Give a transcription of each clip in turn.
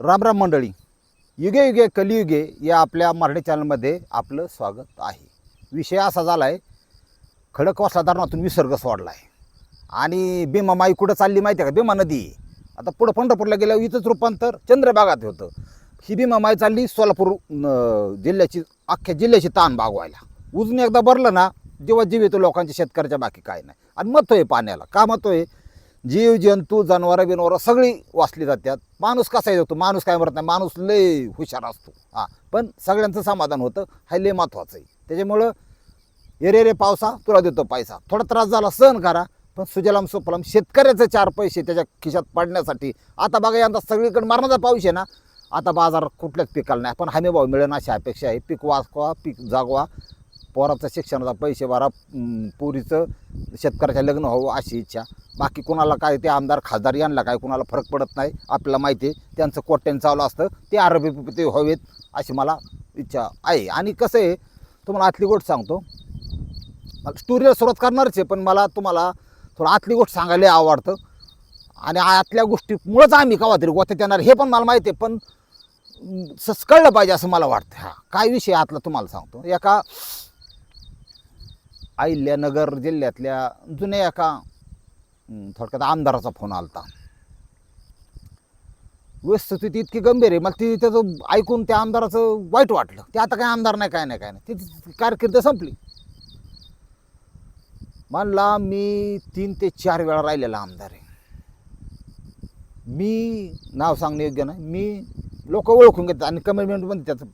रामराम मंडळी. युगे युगे कलियुगे या आपल्या मराठी चॅनलमध्ये आपलं स्वागत आहे. विषय असा झाला आहे खडकवासला धरणातून विसर्ग सोडला आहे आणि भीमा माई कुठं चालली माहिती आहे का? भीमा नदी. आता पुढं पंढरपूरला गेल्यावर इथंच रूपांतर चंद्रभागात होतं. ही भीमा माई चालली सोलापूर जिल्ह्याची अख्ख्या जिल्ह्याची ताण भागवायला. उजून एकदा भरलं ना जेव्हा जीव येतो लोकांच्या शेतकऱ्याच्या बाकी काय नाही. आणि मतो आहे पाण्याला. का महत्त्व आहे जीव जंतू जनावरं बिनवरं सगळी वाचली जातात. माणूस कसा येतो माणूस काय मरत नाही? माणूस लय हुशार असतो. हां. पण सगळ्यांचं समाधान होतं. हा लय महत्त्वाचं आहे. त्याच्यामुळं ये रे पावसा तुला देतो पैसा. थोडा त्रास झाला सहन करा. पण सुजलाम सुफलाम शेतकऱ्याचे चार पैसे त्याच्या खिशात पडण्यासाठी. आता बघा यंदा सगळीकडे मरणाचा पाऊस आहे ना. आता बाजार कुठल्याच पिकाला नाही. पण हमी भाव मिळेल अशी अपेक्षा आहे. पीक वाचवा पीक जागवा. पोराचं शिक्षणाचा पैसे भरा पुरीचं पोरीचं शेतकऱ्याच्या लग्न व्हावं अशी इच्छा. बाकी कोणाला काय ते आमदार खासदार यांना काय कोणाला फरक पडत नाही आपल्याला माहिती आहे. त्यांचं कोट्यान चालू असतं ते आरोपी ते व्हावेत अशी मला इच्छा आहे. आणि कसं आहे तुम्हाला आतली गोष्ट सांगतो. मला स्टोरीला सुरुवात करणारच आहे पण मला तुम्हाला थोडं आतली गोष्ट सांगायला आवडतं. आणि आतल्या गोष्टीमुळंच आम्ही कवा तरी गोत्यात येणार हे पण मला माहिती आहे पण सस्कळलं कळलं पाहिजे असं मला वाटतं. हा काय विषय आतला तुम्हाला सांगतो. एका अहिल्यानगर जिल्ह्यातल्या जुन्या एका थोडक्यात आमदाराचा फोन आलता. वस्तुस्थिती इतकी गंभीर आहे. मला ती त्याचं ऐकून त्या आमदाराचं वाईट वाटलं. ते आता काय आमदार नाही काय नाही काय नाही. ती कारकीर्द संपली. म्हणला मी तीन ते चार वेळा राहिलेला आमदार आहे. मी नाव सांगणे योग्य नाही. मी लोक ओळखून घेतात आणि कमेंटमेंटमध्ये त्याचं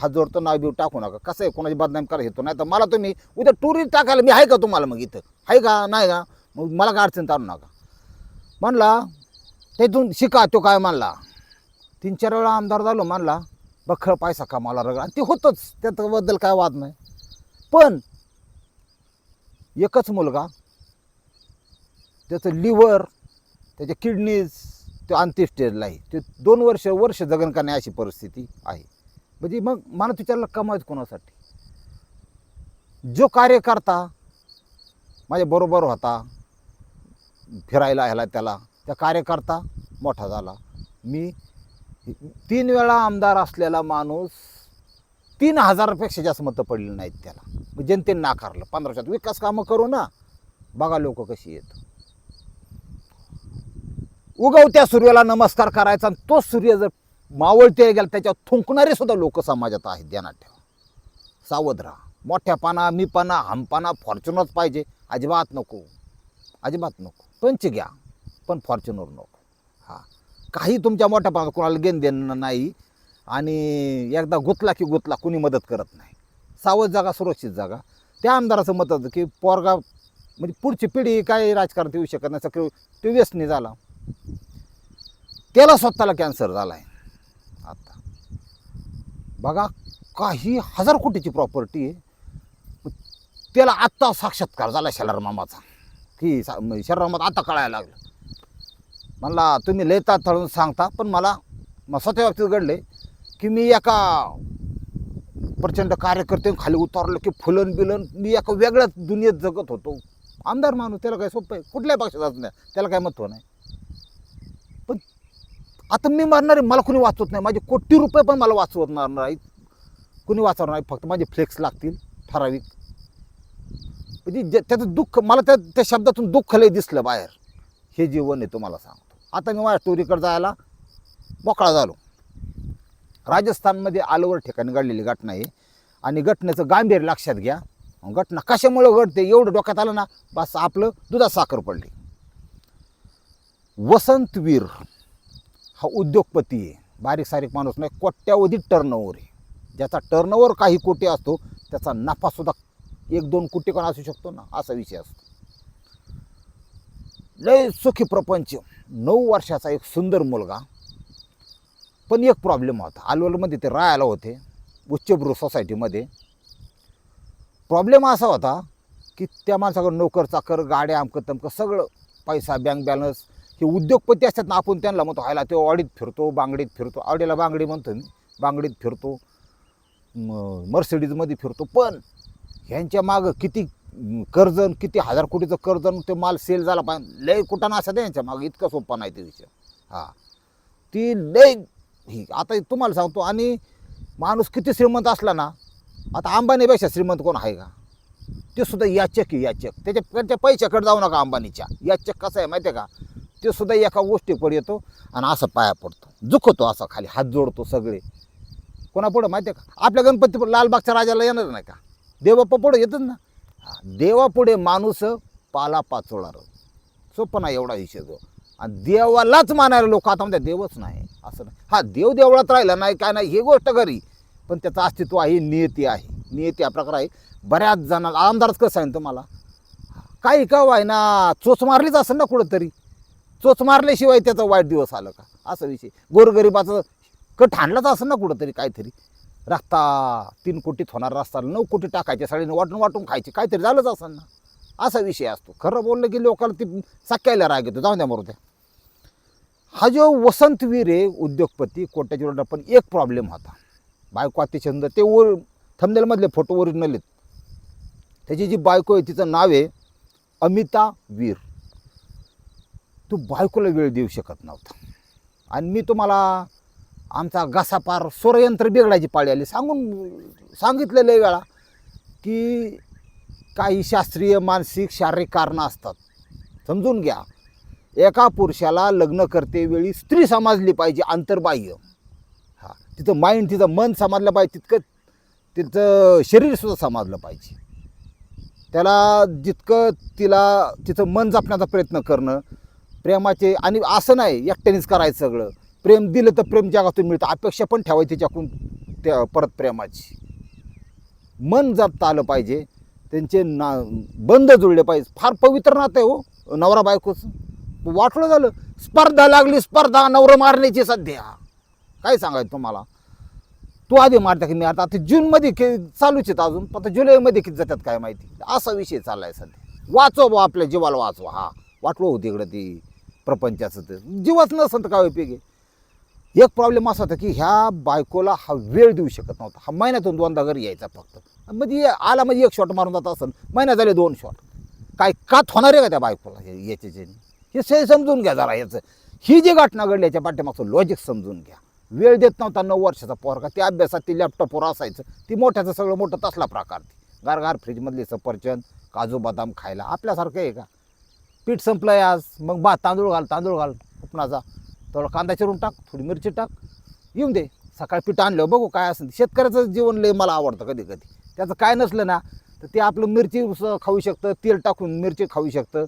हात जोडतो नाव बिव टाकू नका. कसं आहे कोणाची बदनाम करा येतो नाही. तर मला तुम्ही उद्या टुरिस्ट टाकायला मी आहे का तुम्हाला मग इथं? आहे का? नाही का? मग मला काय अडचण आणू नका. म्हणला त्यातून शिका तो काय म्हणला? तीन चार वेळा आमदार झालो म्हणला बखळ पैसा मला रगडा? आणि ते होतंच. त्याच्याबद्दल काय वाद नाही. पण एकच मुलगा त्याचं लिव्हर त्याच्या किडनीज तो अंतिम स्टेजला आहे. ते दोन वर्ष वर्ष जगन करण्या अशी परिस्थिती आहे. म्हणजे मग मला विचारलं कमावत कोणासाठी? जो कार्यकर्ता माझ्या बरोबर होता फिरायला ह्याला त्याला त्या कार्यकर्ता मोठा झाला. मी तीन वेळा आमदार असलेला माणूस तीन हजारापेक्षा जास्त मतं पडली नाहीत त्याला. मग जनतेने नाकारलं. पंधरा वर्षात विकास कामं करू ना. बघा लोक कशी येत उगवत्या सूर्याला नमस्कार करायचा आणि तो सूर्य जर मावळते गेला त्याच्यावर थुंकणारे सुद्धा लोक समाजात आहेत ध्यानात ठेवा. सावध राहा. मोठ्या पाना मी पाना हमपाना फॉर्च्युनरच पाहिजे. अजिबात नको. अजिबात नको. पंच घ्या पण फॉर्च्युनर नको. हां. काही तुमच्या मोठ्या पाना कोणाला घेण देणं नाही आणि एकदा गुतला की गुतला कुणी मदत करत नाही. सावध जागा सुरक्षित जागा. त्या आमदाराचं मत होतं की पोरगा म्हणजे पुढची पिढी काय राजकारणात येऊ शकत नाही सगळं तो व्यसनी झाला. त्याला स्वतःला कॅन्सर झाला आहे बघा काही हजार कोटीची प्रॉपर्टी आहे. त्याला आत्ता साक्षात्कार झाला शेलार मामाचा. की सा शेलार आता कळायला लागलं. म्हणला तुम्ही लय तळून सांगता पण मला मग स्वतः बाबतीत घडले की मी एका प्रचंड कार्यकर्ते खाली उतरलो की फुलन बिलन मी एका वेगळ्याच दुनियेत जगत होतो. आमदार माणूस त्याला काय सोपं आहे. कुठल्याही पक्षात नाही त्याला काय महत्त्व नाही. आता मी मारणार आहे मला कुणी वाचवत नाही. माझे कोटी रुपये पण मला वाचवणार नाही. कुणी वाचवणार नाही. फक्त माझे फ्लेक्स लागतील. ठराविक. म्हणजे त्याचं दुःख मला त्या त्या शब्दातून दुःख लय दिसलं बाहेर. हे जीवन आहे तुम्हाला सांगतो. आता मी माझ्या टोरीकडे जायला मोकळा झालो. राजस्थानमध्ये आलोवर ठिकाणी घडलेली घटना आहे. आणि घटनेचं गांभीर्य लक्षात घ्या. घटना कशामुळं घडते? एवढं डोक्यात आलं ना बस आपलं दुधात साखर पडली. वसंतवीर हा उद्योगपती आहे. बारीक सारीक माणूस नाही कोट्यावधी टर्नओव्हर आहे. ज्याचा टर्नओव्हर काही कोटी असतो त्याचा नफासुद्धा एक दोन कोटी पण असू शकतो ना असा विषय असतो. लय सुखी प्रपंच नऊ वर्षाचा एक सुंदर मुलगा. पण एक प्रॉब्लेम होता. आलवलमध्ये ते राहायला होते उच्चभ्रू सोसायटीमध्ये प्रॉब्लेम असा होता की त्या माणसाकडं नोकर चाकर गाड्या अमकं तमकं सगळं पैसा बँक बॅलन्स हे उद्योगपती असतात ना आपण त्यांना म्हणतो व्हायला तो ऑडीत फिरतो बांगडीत फिरतो. ऑडीला बांगडी म्हणतो मी बांगडीत फिरतो म- मर्सिडीजमध्ये फिरतो. पण ह्यांच्या मागं किती कर्ज किती हजार कोटीचं कर्ज ते माल सेल झाला पाहिजे. लय कुठं असं यांच्या मागं इतकं सोपा नाही ते विषय. हां. ती लय ही आता तुम्हाला सांगतो आणि माणूस किती श्रीमंत असला ना आता अंबानीपेक्षा श्रीमंत कोण आहे का? ते सुद्धा याचक आहे याचक. त्याच्या त्यांच्या पैशाकडे जाऊ नका अंबानीच्या. याचक कसं आहे माहिती आहे का? ते सुद्धा एका गोष्टीकडे येतो आणि असं पाया पडतो. दुखतो असा खाली हात जोडतो सगळे. कोणापुढं माहिती आहे का? आपल्या गणपती लालबागच्या राजाला येणार नाही का? देवाप्पा पुढे येतच ना. हा, देवापुढे माणूस पाला पाचोळार. सोपना एवढा हिशेब. आणि देवालाच मानायला लोक आता म्हणतात देवच नाही. असं नाही. हा देव देवळात राहिला नाही काय नाही ही गोष्ट घरी. पण त्याचं अस्तित्व आहे नियती आहे. नियती हा प्रकार आहे. बऱ्याच जणांना आमदारच कसं आहे तुम्हाला? काही का आहे ना चोच मारलीच असेल ना कुठंतरी. चोच मारल्याशिवाय त्याचा वाईट दिवस आलं का? असा विषय. गोरगरिबाचं कट हाणलाच असं ना कुठंतरी काहीतरी. रस्ता तीन कोटीत होणार रस्ता नऊ कोटी टाकायचे साडीने वाटून वाटून खायचे काहीतरी झालंच असेल ना. असा विषय असतो. खरं बोललं की लोकांना ती साक्यायला राग येतो. जाऊन द्या मरू द्या. हा जो वसंतवीर आहे उद्योगपती कोट्याची रोडला पण एक प्रॉब्लेम होता. बायको अतिछंद ते वर थंबनेलमधले फोटो ओरिजिनल आहेत. त्याची जी बायको आहे तिचं नाव आहे अमिता वीर तो बायकोला वेळ देऊ शकत नव्हता. आणि मी तुम्हाला आमचा घसापार स्वरयंत्र बिघडायची पाळी आली. सांगून सांगितलेलं आहे वेळा की काही शास्त्रीय मानसिक शारीरिक कारणं असतात. समजून घ्या. एका पुरुषाला लग्न करतेवेळी स्त्री समजली पाहिजे आंतरबाह्य. हा तिचं माइंड तिचं मन समजलं पाहिजे तितकं तिचं शरीरसुद्धा समजलं पाहिजे. त्याला जितकं तिला तिचं मन जपण्याचा प्रयत्न करणं प्रेमाचे आणि असं नाही एकट्यानेच करायचं सगळं. प्रेम दिलं तर प्रेम जगातून मिळतं. अपेक्षा पण ठेवायची त्याच्याकडून त्या परत प्रेमाची. मन जपता आलं पाहिजे. त्यांचे ना बंद जुळले पाहिजे. फार पवित्र नातं आहे हो नवरा बायकोचं. वाटलं झालं स्पर्धा लागली स्पर्धा नवरं मारण्याची सध्या. काय सांगायचं तुम्हाला? तू आधी मारता की मी आता आता जूनमध्ये के चालूच आहेत अजून. आता जुलैमध्ये किती जातात काय माहिती? असा विषय चाललाय सध्या. वाचवा बा आपल्या जीवाला वाचवा. हा वाटलो होती इकडं ती. प्रपंचाचं ते. जीवच नसतं तर काय उपयोग आहे? एक प्रॉब्लेम असा होता की ह्या बायकोला हा वेळ देऊ शकत नव्हता. हा महिन्यातून दोनदा घरी यायचा फक्त. म्हणजे आला म्हणजे एक शॉट मारून जात असेल महिन्यात झाले दोन शॉट काय कात होणार आहे का त्या बायकोला हे हे से समजून घ्या जरा याचं. ही जी घटना घडली याच्या पाठीमागचं लॉजिक समजून घ्या. वेळ देत नव्हता नऊ वर्षाचा पोरगा. त्या अभ्यासात ती लॅपटॉपवर असायचं. ती मोठ्याचं सगळं मोठं तसला प्रकार. ती गार गार फ्रीजमधली सफरचंद काजू बदाम खायला. आपल्यासारखं आहे का? पीठ संपलं आहे आज. मग बा तांदूळ घाल तांदूळ घाल. उपणाचा थोडं कांदा चिरून टाक थोडी मिरची टाक. येऊन दे. सकाळी पीठ आणलं बघू काय असेल शेतकऱ्याचं जीवन लय मला आवडतं कधी कधी त्याचं काय नसलं ना तर ते आपलं मिरची खाऊ शकतं तेल टाकून मिरची खाऊ शकतं.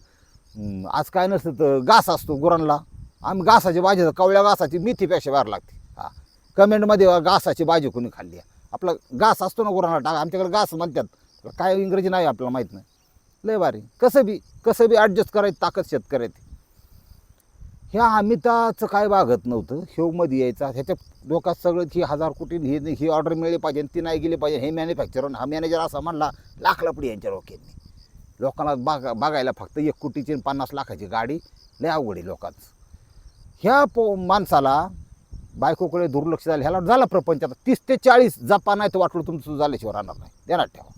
आज काय नसतं तर घास असतो गुरांना. आम्ही घासाची भाजी कवळ्या घासाची मेथीपेक्षा वार लागते. हा. कमेंटमध्ये घासाची भाजी कोणी खाल्ली आहे? आपला घास असतो ना गुरांना टाक. आमच्याकडे घास म्हणतात. काय इंग्रजी नाही आपल्याला माहीत नाही. लय भारी. कसं बी कसं बी ॲडजस्ट करायची ताकद शेतकऱ्याची. ह्या अमिताचं काय बागत नव्हतं. मध्ये यायचा. ह्याच्या डोक्यात सगळं ही हजार कोटी हे ही ऑर्डर मिळली पाहिजे ती नाही गेली पाहिजे. हे मॅन्युफॅक्चर हा मॅनेजर असा म्हणला लाख लपडी यांच्या डोक्यांनी लोकांना बाग बघायला फक्त एक कोटीची पन्नास लाखाची गाडी लय अवघड आहे लोकांचं. ह्या पो माणसाला बायकोकडे दुर्लक्ष झालं. ह्याला झाला प्रपंच. आता तीस ते चाळीस जपा नाही तर वाटलं तुमचं झाल्याशिवाय राहणार नाही. ध्यानात ठेवा.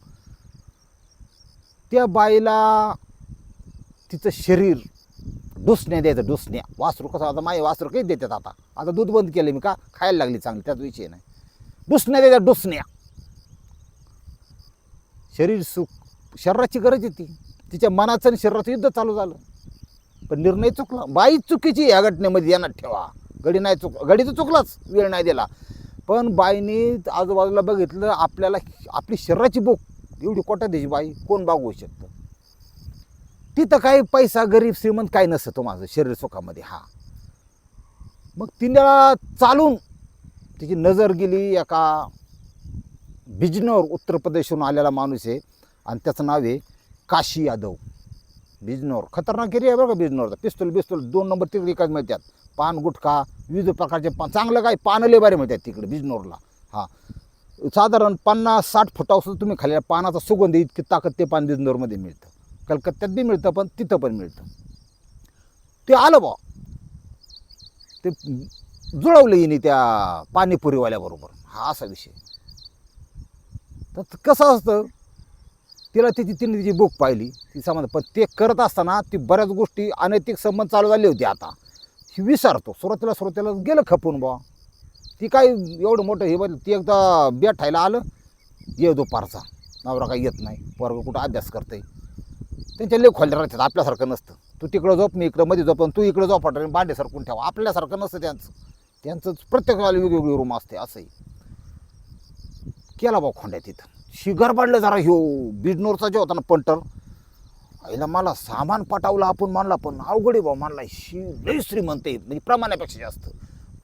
त्या बाईला तिचं शरीर डुसण्या द्यायचं डुसण्या. वासरू कसं आता माझे वासरू काही देतात आता. आता दूध बंद केलं मी का? खायला लागली चांगली त्याच विषय नाही. डुसण्या द्यायच्या डुसण्या. शरीर सुख शरीराची गरज होती तिच्या मनाचं आणि शरीराचं युद्ध चालू झालं. पण निर्णय चुकला. बाई चुकीची या घटनेमध्ये यांना ठेवा. गडी नाही चुक गडी तर चुकलाच वेळ नाही दिला. पण बाईने आजूबाजूला बघितलं आपल्याला आपली शरीराची बोक एवढी कोट्या द्यायची बाई कोण बागवू शकतं? तिथं काही पैसा गरीब श्रीमंत काय नसतं माझं शरीर सुखामध्ये हा. मग तिला चालून तिची नजर गेली एका बिजनोर उत्तर प्रदेशहून आलेला माणूस आहे आणि त्याचं नाव आहे काशी यादव. बिजनोर खतरनाक एरिया आहे बरं का बिजनोरचा. पिस्तूल बिस्तूल दोन नंबर तिकडे काय मिळतात. पान गुटखा विविध प्रकारचे पान चांगलं काय पानले बारे मिळतात तिकडे बिजनोरला. हां. साधारण पन्नास साठ फुटापासून तुम्ही खाल्ल्या पानाचा सुगंध इतकी ताकद ते पान बिजनोरमध्ये मिळतं. कलकत्त्यात बी मिळतं पण तिथं पण मिळतं. ते आलं बा. ते जुळवलं येणे त्या पाणीपुरीवाल्याबरोबर. हा असा विषय. तर कसं असतं तिला तिची तिने तिची बुक पाहिली ती संबंध पण ते करत असताना ती बऱ्याच गोष्टी अनैतिक संबंध चालू झाले होते आता. ही विसरतो. सुरुवातीला सुरुवातीला गेलं खपून बा. ती काय एवढं मोठं हे बघ ती एकदा बेट ठायला आलं ये दुपारचा नवरा काही येत नाही पोरग कुठं अभ्यास करते त्यांच्या लेख खोल्या राहतात आपल्यासारखं नसतं. तू तिकडं झोप मी इकडं मध्ये झोप तू इकडं झोप आणि भांडे सरकून ठेवा. आपल्यासारखं नसतं त्यांचं. त्यांचं प्रत्येकाला वेगवेगळी रूम असते असंही केला बा खोंड्या तिथं. शिगर पाडलं जरा ह्यो बिजनोरचा जो होता ना पंटर आईला मला सामान पटावलं आपण मानला पण अवघडे भाऊ मानला शी लई श्रीमंत आहे. म्हणजे प्रमाणापेक्षा जास्त.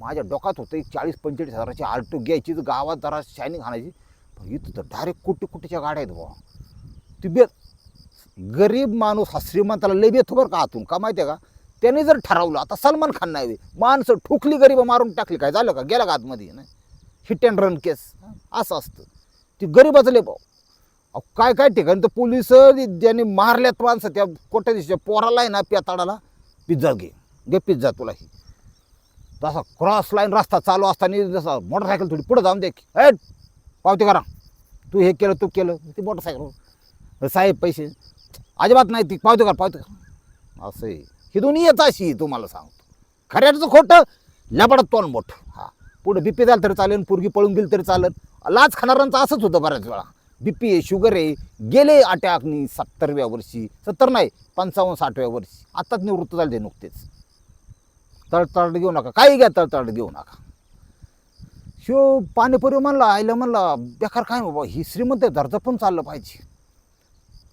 माझ्या डोक्यात होतं एक चाळीस पंचेचाळीस हजाराची आल्टो घ्यायची तर गावात जरा शायनिंग आणायची. पण इथं तर डायरेक्ट कुठे कुठेच्या गाड्या आहेत बुवा. ती बेत गरीब माणूस हा श्रीमंताला लय बेतो बरं का आतून का माहिती आहे का? त्याने जर ठरवलं आता सलमान खान नाही माणसं ठुकली गरीब मारून टाकली काय झालं का? गेला का आतमध्ये? नाही. हिट अँड रन केस असं असतं. ती गरीबाचं लय भाऊ. अहो, काय काय ठिकाणी तर पोलीस ज्यांनी मारल्यात माणसं त्या कोट्या दिवशीच्या पोराला आहे ना पेताडाला पिझ्झा घे. घे पिझ्झा तुला ही. तसा क्रॉस लाईन रस्ता चालू असताना जसा मोटरसायकल थोडी पुढं जाऊन दे. ए पावती करा. तू हे केलं तू केलं. ती मोटरसायकल साहेब पैसे. अजिबात नाही ती. पावती कर पावती कर. असं आहे. ही दोन्ही येत अशी तुम्हाला सांगतो. खऱ्याचं खोटं लबडत तोंड मोठं. हा. पुढं बी पी झालं तरी चालेल पुरगी पळून गेली तरी चालेल. लाच खाणाऱ्यांचं असंच होतं बऱ्याच वेळा. बी पी आहे शुगर आहे. गेले अटॅकनी सत्तरव्या वर्षी. सत्तर नाही पंचावन्न साठव्या वर्षी. आत्ताच निवृत्त झाले ते नुकतेच. तळतळ घेऊ नका. काही घ्या तळतळ घेऊ नका. शिव पाणीपुरी म्हणला आईला म्हणला बेकार काय बाबा ही श्रीमंत दर्जा पण चाललं पाहिजे.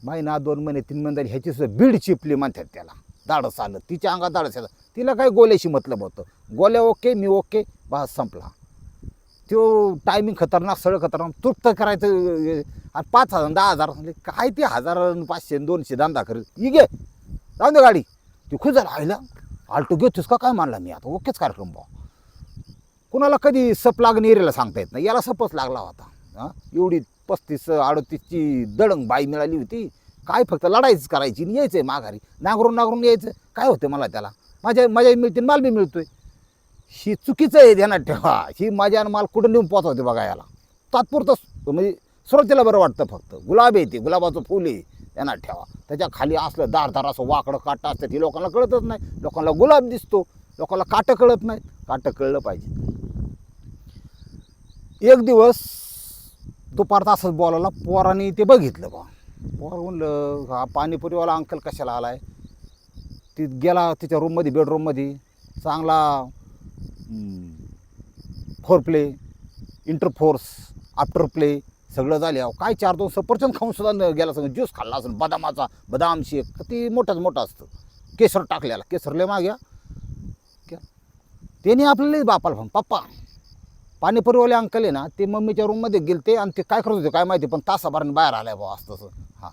महिना दोन महिने तीन महिने झाले ह्याची सुद्धा बीड चिपली म्हणतात त्याला. दाडस आलं तिच्या अंगात दाडस आलं तिला काय गोल्याशी मतलब होतं? गोल्या ओके मी ओके बस संपला. तो टायमिंग खतरनाक सगळं खतरनाक तृप्त करायचं आणि पाच हजार दहा हजार म्हणले, काय ते हजार पाचशे दोनशे धंदा करेल ही घे जाऊन दे गाडी. ती खुश झाला आईला आल्टो घेतोस का? काय मानला मी आता? ओकेच कार्यक्रम भाऊ कुणाला कधी सप लागणे एरियाला सांगता येत नाही. याला सपच लागला होता. हां? एवढी पस्तीस अडतीसची दडंग बाई मिळाली होती. काय फक्त लढाईच करायची आणि यायचं आहे माघारी. नांगरून नांगरून यायचं. काय होतं मला त्याला? माझ्या मजा मिळते आणि माल बी मिळतोय. ही चुकीचं आहे ध्यानात ठेवा. ही माझ्या आणि माल कुठं नेऊन पोचवते बघा याला. तात्पुरतं म्हणजे सुरुवातीला बरं वाटतं फक्त. गुलाब आहे ते. गुलाबाचं फुल आहे. यांना ठेवा. त्याच्याखाली असलं दार दार असं वाकडं काटं असतं ते लोकांना कळतच नाही. लोकांना गुलाब दिसतो. लोकांना काटं कळत नाही. काटं कळलं पाहिजे. एक दिवस दुपारचा असंच बोलायला पोराने ते बघितलं बा. पोर म्हणलं हा पाणीपुरीवाला अंकल कशाला आलाय? ती गेला तिच्या रूममध्ये बेडरूममध्ये चांगला foreplay intercourse after play सगळं झाले. अहो काय चार दोन सफरचंद खाऊन सुद्धा गेला सगळं. ज्यूस खाल्ला असेल बदामाचा बदाम शेक ती मोठाच मोठा असतं. केसर टाकलेला केसर लय माग्या त्याने आपल्याला बापाला फोन पप्पा पाणीपुरीवाले अंकल आहे ना ते मम्मीच्या रूममध्ये गेलते आणि ते काय करत होते काय माहिती पण तासाभराने बाहेर आलाय बा असं तसं. हां.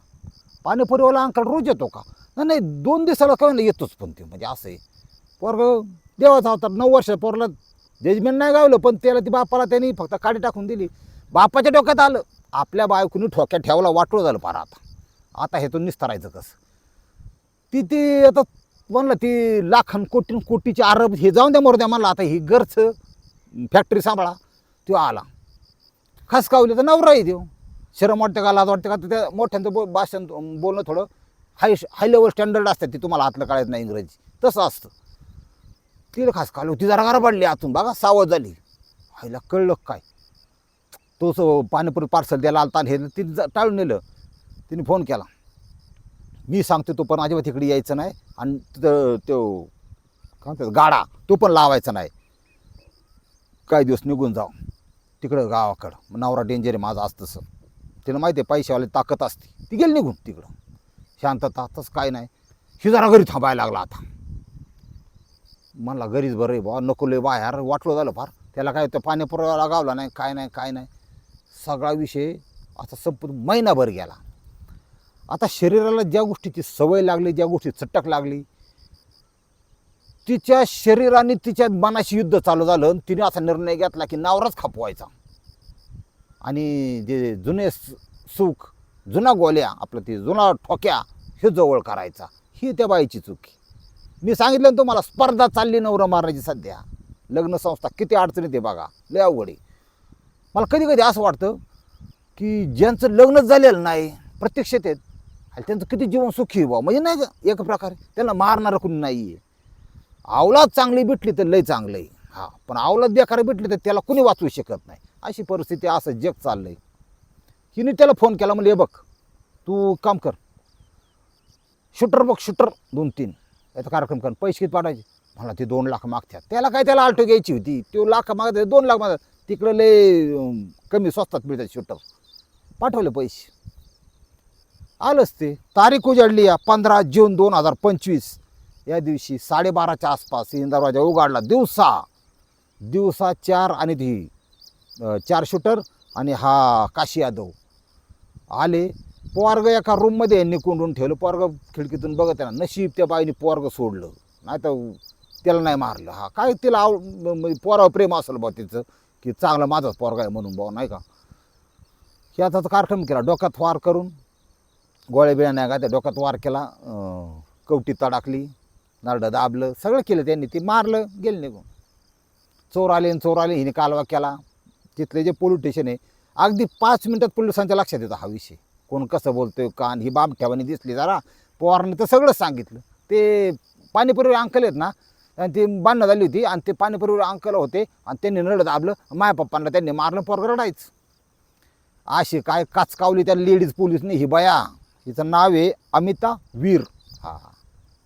पाणीपुरीवाला अंकल रोज येतो का? नाही नाही दोन दिवसाला काय नाही येतोच पण ते म्हणजे असं आहे. पोरग देवाचा होता नऊ वर्ष पोरला जजमेंट नाही गावलं पण त्याला ती बापाला त्यांनी फक्त काडी टाकून दिली. बापाच्या डोक्यात आलं. आपल्या बायकोनी ठोक्यात ठेवला वाटलं झालं पार आता. आता हे तो निस्तरायचं कसं? ती ती आता म्हणलं ती लाखान कोटी कोटीची अरब हे जाऊन द्या मोरद्या म्हणलं. आता ही गरच फॅक्टरी सांभाळा. तो आला. खास कावली तर नवराही देऊ शरम वाटते का लाज वाटते का? त्या मोठ्यांचं बो भाषण बोलणं थोडं हाय हाय लेवल स्टँडर्ड असतात ते तुम्हाला आतलं कळत नाही इंग्रजी. तसं असतं. तिला खास कावली ती जरा पडली आतून. बघा सावध झाली. हायला कळलं काय? तोच पाणीपुरी पार्सल द्यायला आलता आणि हे तिने टाळून नेलं. तिने फोन केला. मी सांगतो तो पण अजिबात तिकडे यायचं नाही आणि तिथं तो काय म्हणतात गाडा तो पण लावायचा नाही. काही दिवस निघून जाऊ. तिकडं गावाकडं. मग नवरा डेंजर आहे माझा असतं तसं. तिला माहिती आहे पैशावाले ताकद असते. ती गेली निघून तिकडं. शांतता तस काय नाही. शिजारा घरी थांबायला लागला आता. म्हणला घरीच बरं आहे बा नको लय बाहेर वाटलं झालं फार. त्याला काय होतं पाणी पुरवायला गावला नाही काय नाही काय नाही. सगळा विषय असा संपूर्ण महिनाभर गेला. आता शरीराला ज्या गोष्टीची सवय लागली ज्या गोष्टी चटक लागली तिच्या शरीराने तिच्या मनाशी युद्ध चालू झालं आणि तिने असा निर्णय घेतला की नावराच खापवायचा. आणि जे जुने सुख जुना गोल्या आपलं ते जुना ठोक्या हे जवळ करायचा. ही त्या बाईची चूक मी सांगितलं ना तुम्हाला स्पर्धा चालली नवरं मारण्याची सध्या. लग्न संस्था किती अडचणीत आहे बघा. लय अवघड आहे. मला कधी कधी असं वाटतं की ज्यांचं लग्नच झालेलं नाही प्रत्यक्ष आहेत आणि त्यांचं किती जीवन सुखी बा. म्हणजे नाही का एक प्रकारे त्यांना मारणारं कुणी नाही आहे आवलाद चांगली भेटली तर लय चांगलं आहे. हा पण आवलाद बेकार भेटली तर त्याला कुणी वाचवू शकत नाही. अशी परिस्थिती असं जग चाललंय. हिने त्याला फोन केला म्हणजे बघ तू काम कर. शूटर बघ शूटर दोन तीन. याचा कार्यक्रम कर पैसे किती पाठवायचे? मला ते दोन लाख मागतात त्याला काय त्याला आल्टो घ्यायची होती. तो लाख मागत दोन लाख मागत तिकडं लय अं, कमी स्वस्तात मिळतात शूटर पाठवले पैसे. आलंच ते. तारीख उजाडली या पंधरा जून दोन हजार पंचवीस. या दिवशी साडेबाराच्या आसपास इंदरवाजा दरवाजा उघडला. दिवसा. दिवसा चार आणि ती अं, चार शूटर आणि हा काशी यादव. आले. पोरग एका रूममध्ये यांनी कोंडून ठेवलं. पोरग खिडकीतून बघत आहे ना नशीब त्या बाईने पोरग सोडलं. नाही तर त्याला नाही मारलं. हा काय तिला आव म्हणजे पोरावर प्रेम असेल बा तिचं. की चांगलं माझाच पोरगा आहे म्हणून भाऊ नाही का? याचाच कार्यक्रम केला डोक्यात वार करून गोळ्या बिळ्या नाही का त्या डोक्यात वार केला कवटी तडाकली नारडं दाबलं सगळं केलं त्यांनी ते मारलं गेलं निघून. चोर आले आणि चोर आले हिने कालवा केला. तिथले जे पोलीस स्टेशन आहे अगदी पाच मिनिटात पोलिसांच्या लक्षात येतो हा विषय. कोण कसं बोलतोय कान ही बाब ठेवानी दिसली जरा पोराने तर सगळंच सांगितलं. ते पाणीपुरी अंकल आहेत ना आणि ती बांधणं झाली होती आणि ते पाणीपुरीवर अंकल होते आणि त्यांनी रडत आपलं माया पप्पांना त्यांनी मारलं पोरग रडायचं. अशी काय काचकावली त्या लेडीज पोलीसने ही बया. हिचं नाव आहे अमिता वीर. हा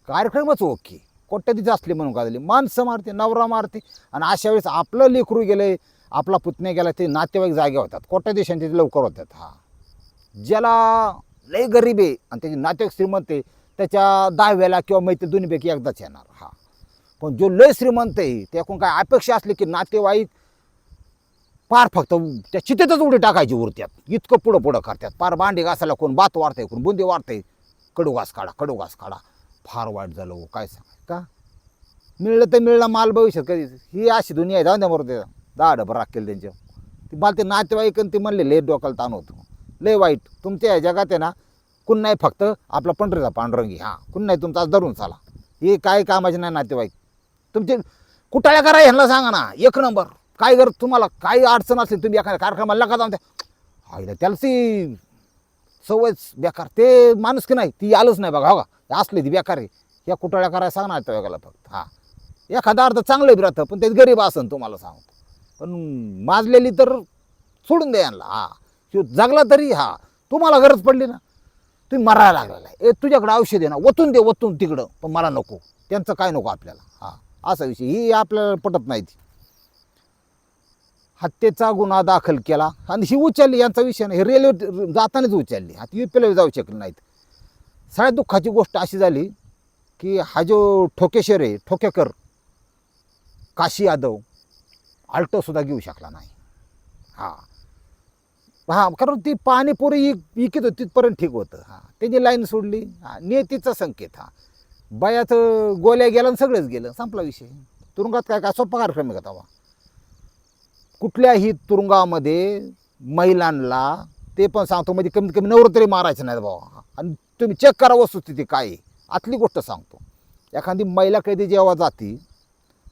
कार्यक्रमच ओके. कोट्याधीच असली म्हणून का झाली? माणसं मारते नवरा मारते. आणि अशा वेळेस आपलं लेकरू गेलं आपला पुतण्या गेला ते नातेवाईक जागे होतात. कोट्या देशांचे ते लवकर होतात. हा. ज्याला लय गरीब आहे आणि त्याचे नातेवाईक श्रीमंत आहे त्याच्या दहाव्याला किंवा मैत्री दोन्हीपैकी एकदाच येणार. हा. पण जो लय श्रीमंत आहे त्याकडून काय अपेक्षा असली की नातेवाईक पार फक्त त्या चितेतच उडी टाकायची उरत्यात इतकं पुढं पुढं करतात पार भांडी घासायला कोण बात वाढतंय कोण बुंदी वाढतंय. कडू घास काढा कडू घास काढा. फार वाईट झालं हो काय सांग का? मिळलं तर मिळलं माल भविष्यात कधीच ही अशी दुनिया आहे जाऊन द्या बरोबर दहा डबर केलं त्यांच्या ती मला ते नातेवाईक आणि ते म्हणले लय डोक्याला ताण होतो. लय वाईट. तुमच्या या जगात आहे ना कुण नाही फक्त आपला पंढरीचा पांडुरंगी हां कुण नाही तुमचा धरून चाला. हे काय कामाचे नाही नातेवाईक. तुमचे कुटाळ्या करा ह्यांना सांगा ना. एक नंबर. काय गर तुम्हाला काही अडचण असेल तुम्ही एखाद्या कार्यक्रमाला नका जाऊन त्या आईला त्याला ती सवयच बेकार. ते माणूस की नाही ती आलंच नाही बघा हो का? असली ती बेकार आहे. या कुटाळ्या करायला तो नातेवाईकाला फक्त. हां. एखादा अर्थ चांगलं बी राहतं पण ते गरीब असन तुम्हाला सांगतो. पण माजलेली तर सोडून द्या यांना. हा. तो जगला तरी हा. तुम्हाला गरज पडली ना तुम्ही मरायला लागलेला आहे. ए तुझ्याकडे औषध आहे ना ओतून दे वतून तिकडं. पण मला नको. त्यांचं काय नको आपल्याला? हां. असा विषय. ही आपल्याला पटत नाही हत्येचा गुन्हा दाखल केला आणि ही उचलली. यांचा विषय नाही. हे रेल्वे जातानाच उचलली. आता युपीला जाऊ शकले नाहीत. सगळ्यात दुःखाची गोष्ट अशी झाली की हा जो ठोकेश्वर आहे ठोकेकर काशी यादव आल्टोसुद्धा घेऊ शकला नाही. हां. हां कारण ती पाणीपुरी इकित होती तिथपर्यंत ठीक होतं. हां. त्याची लाईन सोडली. हां नियतीचा संकेत हा. बयाचं गोल्या गेलं आणि सगळंच गेलं. संपला विषय. तुरुंगात काय काय सोपा कार्यक्रम आहे का तेव्हा कुठल्याही तुरुंगामध्ये महिलांना ते पण सांगतो म्हणजे कमीत कमी नवर तरी मारायचं नाही बाबा. आणि तुम्ही चेक करा वस्तुस्थिती काय आहे. आतली गोष्ट सांगतो. एखादी महिला कैदी जेव्हा जाती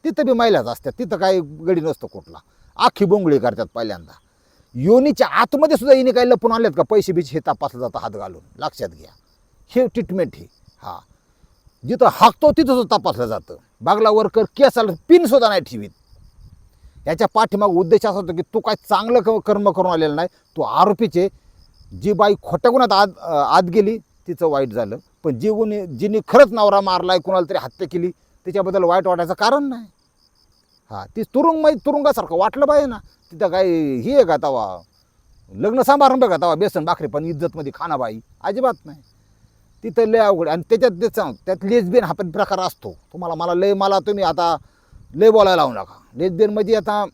तिथं बी महिलाच असतात. तिथं काही गडी नसतो कुठला. आखी बोंगळी करतात पहिल्यांदा. योनीच्या आतमध्ये सुद्धा हिने काही लपून आणलेत का? पैसे बिचे हे तपासलं जातं हात घालून. लक्षात घ्या. हे ट्रीटमेंट हे. हा. जिथं हाकतो तिथं तपासलं जातं. बागला वर्कर केसाला पिन सुद्धा नाही ठेवीत. याच्या पाठीमाग उद्देश असा होता की तू काय चांगलं क- कर्म करून आलेलं नाही तू आरोपीचे जी बाई खोट्या गुणात आत आत गेली तिचं वाईट झालं. पण जी गुन्हे जिने खरंच नवरा मारलाय कुणाला तरी हत्या केली त्याच्याबद्दल वाईट वाटायचं कारण नाही. हां ती तुरुंग माहीत तुरुंगासारखं वाटलं पाहिजे ना. तिथं काय हे आहे का तवा? लग्न समारंभ का तवा बेसन भाकरी पण इज्जतमध्ये खाना बाई. अजिबात नाही. तिथं लय अवघड आहे. आणि त्याच्यात ते सांग त्यात लेसबियन हा पण प्रकार असतो. तुम्हाला मला लय मला तुम्ही आता लय बोलायला लावू नका. लेसबियनमध्ये आता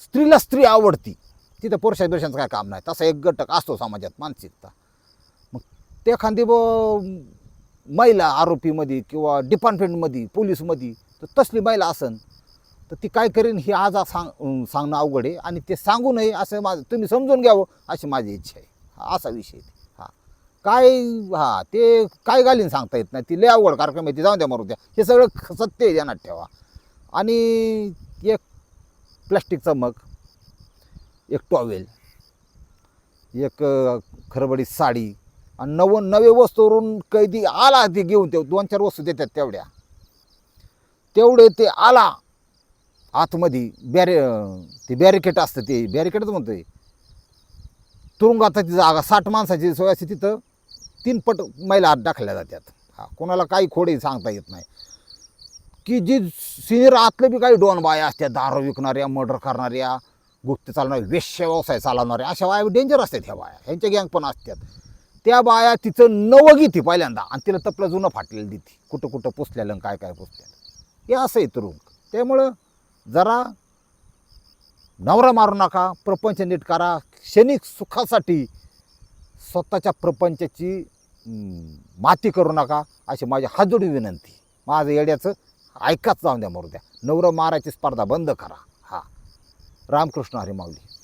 स्त्रीला स्त्री आवडती. तिथं पुरुषा पुरुषांचं काय काम नाही. तसा एक घटक असतो समाजात मानसिकता. मग ते एखादी ब महिला आरोपीमध्ये किंवा डिपार्टमेंटमध्ये पोलीसमध्ये तर तसली महिला असन तर ती काय करेन ही आज सांग सांगणं अवघड आहे. आणि ते सांगू नये असं माझं तुम्ही समजून घ्यावं अशी माझी इच्छा आहे. हा असा विषय आहे. काय हा ते काय घालीन सांगता येत नाही. ती लय अवघड कार्यक्रम आहे ती जाऊन द्या मरू द्या. हे सगळं ख- सत्य आहे ध्यानात ठेवा. आणि एक प्लॅस्टिकचा मग एक टॉवेल एक खरबडी साडी आणि नव नवे वस्तूवरून कैदी आला ते घेऊन ते दोन चार वस्तू देतात तेवढ्या. तेवढे ते आला आतमध्ये बॅरे ते बॅरिकेट असतं ते बॅरिकेटच म्हणतो तुरुंगात ती जागा साठ माणसाची सोय असते तिथं. तीन पट महिला आत दाखल्या जातात. हा कोणाला काही खोडे सांगता येत नाही. की जी सिनियर आतले बी काही डोन बाया असत्या दारू विकणाऱ्या मर्डर करणाऱ्या गुप्त चालणाऱ्या वेश्य व्यवसाय चालवणाऱ्या अशा बाया डेंजर असतात ह्या बाया. ह्यांच्या गँग पण असतात. त्या बाया तिचं नवं गीती पहिल्यांदा आणि तिला तपलं जुनं फाटलेलं देते कुठं कुठं पुसलेलं काय काय पुसलेलं. हे असं आहे तुरुंग त्यामुळं जरा नवरा मारू नका प्रपंच नीट करा. क्षणिक सुखासाठी स्वतःच्या प्रपंचाची माती करू नका अशी माझी हाजोडी विनंती. माझं येड्याचं ऐकाच जाऊन द्या मरू द्या. नवरं मारायची स्पर्धा बंद करा. हा. रामकृष्ण हरी माऊली.